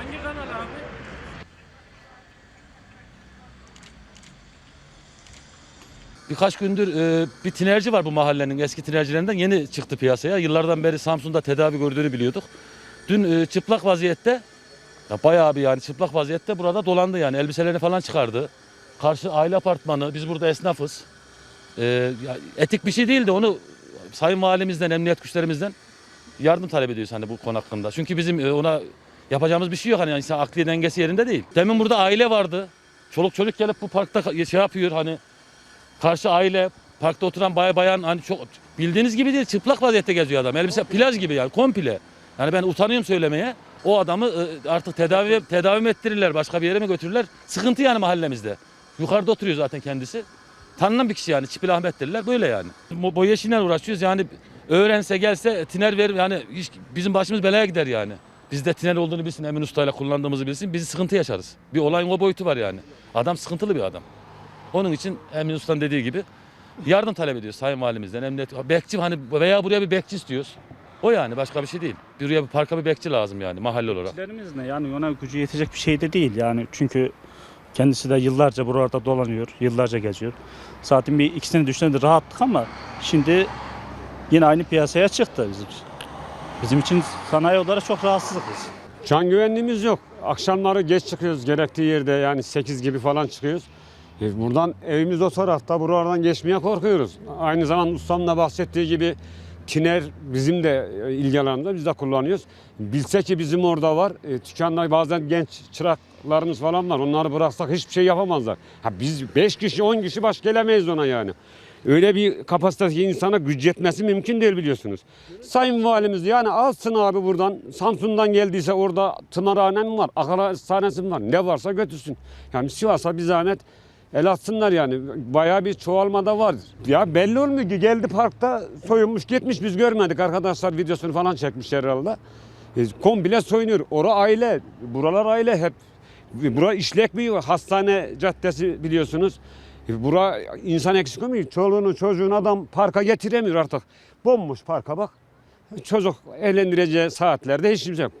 Hangi kanal abi? Birkaç gündür e, bir tinerci var bu mahallenin eski tinercilerinden yeni çıktı piyasaya. Yıllardan beri Samsun'da tedavi gördüğünü biliyorduk. Dün e, çıplak vaziyette ya bayağı bir yani çıplak vaziyette burada dolandı yani elbiselerini falan çıkardı. Karşı aile apartmanı biz burada esnafız. E, ya etik bir şey değil de onu sayın valimizden emniyet güçlerimizden yardım talep ediyoruz hani bu konu hakkında. Çünkü bizim e, ona yapacağımız bir şey yok hani insan akli dengesi yerinde değil. Demin burada aile vardı. Çoluk çocuk gelip bu parkta şey yapıyor hani Karşı aile, parkta oturan bay bayan hani çok bildiğiniz gibi değil çıplak vaziyette geziyor adam. Elbise plaj gibi yani komple. Yani ben utanıyorum söylemeye. O adamı e, artık tedavi tedavi ettirirler, başka bir yere mi götürürler? Sıkıntı yani mahallemizde. Yukarıda oturuyor zaten kendisi. Tanınan bir kişi yani. Çipil Ahmet derler. Böyle yani. Boya işiyle uğraşıyoruz. Yani öğrense gelse tiner verir. Yani hiç, bizim başımız belaya gider yani. Bizde tiner olduğunu bilsin, Emin Usta'yla kullandığımızı bilsin. Biz sıkıntı yaşarız. Bir olayın o boyutu var yani. Adam sıkıntılı bir adam. Onun için Emin Usta'nın dediği gibi yardım talep ediyoruz Sayın Valimizden. Emniyet, bekçi hani veya buraya bir bekçi istiyoruz. O yani başka bir şey değil. Buraya bir parka bir bekçi lazım yani mahalle olarak. Bekçilerimiz ne? Yani ona gücü yetecek bir şey de değil yani. Çünkü kendisi de yıllarca buralarda dolanıyor, yıllarca geziyor. Zaten bir ikisini düşündü rahattık ama şimdi yine aynı piyasaya çıktı bizim. Bizim için sanayi olarak çok rahatsızlık biz. Can güvenliğimiz yok. Akşamları geç çıkıyoruz gerektiği yerde yani 8 gibi falan çıkıyoruz. E, Buradan evimiz o tarafta buralardan geçmeye korkuyoruz. Aynı zamanda ustamın da bahsettiği gibi tiner bizim de e, ilgi alanında biz de kullanıyoruz. Bilse ki bizim orada var. E, dükkanda bazen genç çıraklarımız falan var. Onları bıraksak hiçbir şey yapamazlar. Ha, biz 5 kişi 10 kişi baş gelemeyiz ona yani. Öyle bir kapasitedeki insana güç yetmesi mümkün değil biliyorsunuz. Sayın Valimiz yani alsın abi buradan Samsun'dan geldiyse orada tımarhanem var, akıl hastanesi var ne varsa götürsün. Yani Sivas'a bir zahmet el atsınlar yani. Bayağı bir çoğalma da var. Ya belli olmuyor ki geldi parkta soyunmuş gitmiş biz görmedik. Arkadaşlar videosunu falan çekmiş herhalde. E, komple soyunuyor. Ora aile, buralar aile hep. Bura işlek bir hastane caddesi biliyorsunuz. E, Bura insan eksik olmuyor. Çoluğunu çocuğunu adam parka getiremiyor artık. Bomboş parka bak. Çocuk eğlendireceği saatlerde hiç kimse yok.